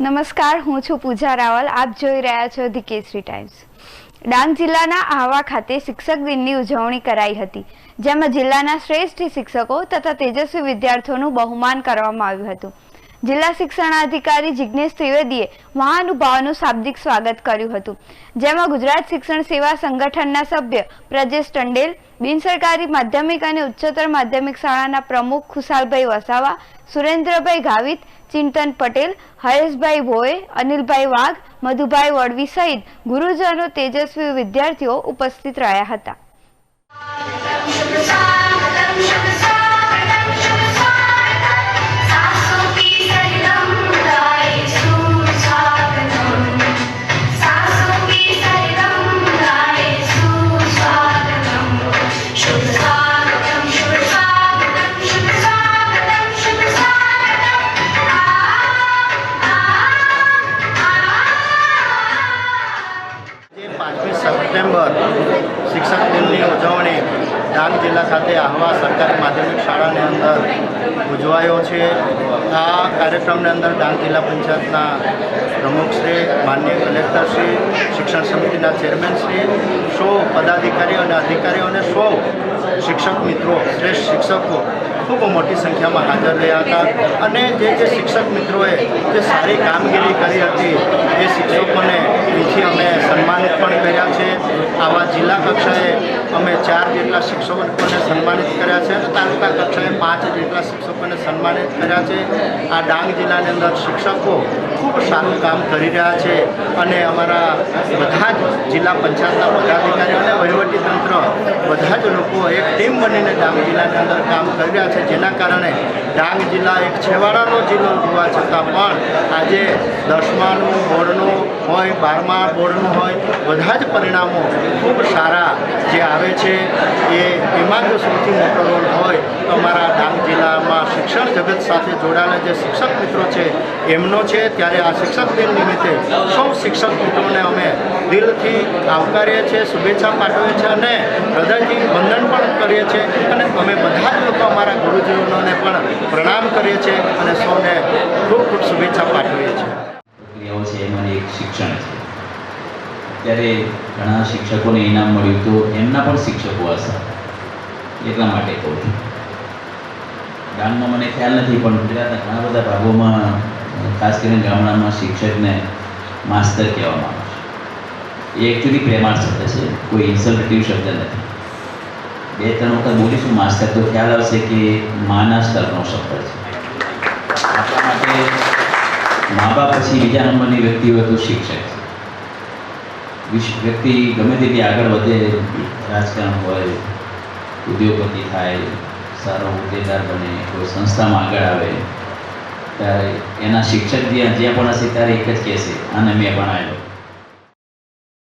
નમસ્કાર, હું છું પૂજા રાવલ. આપ જોઈ રહ્યા છો ધી કેસરી ટાઈમ્સ. ડાંગ જિલ્લાના આહવા ખાતે શિક્ષક દિનની ઉજવણી કરાઈ હતી, જેમાં જિલ્લાના શ્રેષ્ઠ શિક્ષકો તથા તેજસ્વી વિદ્યાર્થીઓનું બહુમાન કરવામાં આવ્યું હતું. જિલ્લા શિક્ષણાધિકારી જિજ્ઞેશ ત્રિવેદીએ મહાનુભાવોનું શાબ્દિક સ્વાગત કર્યું હતું. જેમાં ગુજરાત શિક્ષણ સેવા સંગઠનના સભ્ય પ્રજેશ ટંડેલ, બિનસરકારી માધ્યમિક અને ઉચ્ચતર માધ્યમિક શાળાના પ્રમુખ ખુશાલભાઈ વસાવા, સુરેન્દ્રભાઈ ગાવિત, ચિંતન પટેલ, હરેશભાઈ ભોએ, અનિલભાઈ વાઘ, મધુભાઈ વડવી સહિત ગુરુજનો તેજસ્વી વિદ્યાર્થીઓ ઉપસ્થિત રહ્યા હતા. જિલ્લા ખાતે આહવા સરકારી માધ્યમિક શાળાની અંદર ઉજવાયો છે. આ કાર્યક્રમની અંદર ડાંગ જિલ્લા પંચાયતના પ્રમુખશ્રી માન્ય કલેક્ટરશ્રી શિક્ષણ સમિતિના ચેરમેનશ્રી સૌ પદાધિકારીઓ અને અધિકારીઓને સૌ શિક્ષક મિત્રો, શ્રેષ્ઠ શિક્ષકો ખૂબ મોટી સંખ્યામાં હાજર રહ્યા હતા. અને જે જે શિક્ષક મિત્રોએ જે સારી કામગીરી કરી હતી, એ શિક્ષકોને એથી અમે સન્માનિત પણ કર્યા છે. આવા જિલ્લા કક્ષાએ અમે ચાર જેટલા શિક્ષકોને સન્માનિત કર્યા છે અને તાલુકા કક્ષાએ પાંચ જેટલા શિક્ષકોને સન્માનિત કર્યા છે. આ ડાંગ જિલ્લાની અંદર શિક્ષકો ખૂબ સારું કામ કરી રહ્યા છે અને અમારા બધા જ જિલ્લા પંચાયતના પદાધિકારીઓ અને વહીવટીતંત્ર બધા જ લોકો એક ટીમ બનીને ડાંગ જિલ્લાની અંદર કામ કરી રહ્યા છે. જેના કારણે ડાંગ જિલ્લા એક છેવાડાનો જિલ્લો હોવા છતાં પણ આજે દસમાનું, બોર્ડનું હોય, બારમા બોર્ડનું હોય, બધા જ પરિણામો ખૂબ સારા જે આવે છે, એ એમાં સૌથી મોટો રોલ હોય તો અમારા ડાંગ જિલ્લામાં શિક્ષણ જગત સાથે જોડાયેલા જે શિક્ષક મિત્રો છે, એમનો છે. ત્યારે આ શિક્ષક દિન નિમિત્તે સૌ શિક્ષક મિત્રોને અમે દિલથી આવકારીએ છીએ, શુભેચ્છા પાઠવીએ છીએ અને હૃદયથી વંદન પણ કરીએ છીએ અને અમે બધા જ લોકો અમારા ગુરુજનોને પણ પ્રણામ કરીએ છીએ અને સૌને ખૂબ ખૂબ શુભેચ્છા પાઠવીએ છીએ. પ્રક્રિયાઓ છે, એમાંની એક શિક્ષણ છે. ત્યારે ઘણા શિક્ષકોને ઇનામ મળ્યું તો એમના પણ શિક્ષકો હશે. એટલા માટે કહું છું. ડાંગમાં મને ખ્યાલ નથી, પણ ગુજરાતના ઘણા બધા ભાગોમાં, ખાસ કરીને ગામડામાં શિક્ષકને માસ્તર કહેવામાં આવે છે. એ એકચ્યુઅલી પ્રેમાળ શબ્દ છે, કોઈ ઇન્સલ્ટિવ શબ્દ નથી. બે, ત્રણ વખત બોલીશું, માસ્તર તો ખ્યાલ આવશે કે માના સ્તરનો શબ્દ છે. આપણા માટે મા બાપ પછી બીજા નંબરની વ્યક્તિ હોય તો શિક્ષક વ્યક્તિ ગમે તેથી આગળ વધે, રાજકારણ હોય, ઉદ્યોગપતિ થાય, સારો હોદ્દેદાર બને, કોઈ સંસ્થામાં આગળ આવે, ત્યારે એના શિક્ષક જ્યાં જ્યાં પણ હશે, ત્યારે એક જ કહેશે આને મેં ભણાવેલો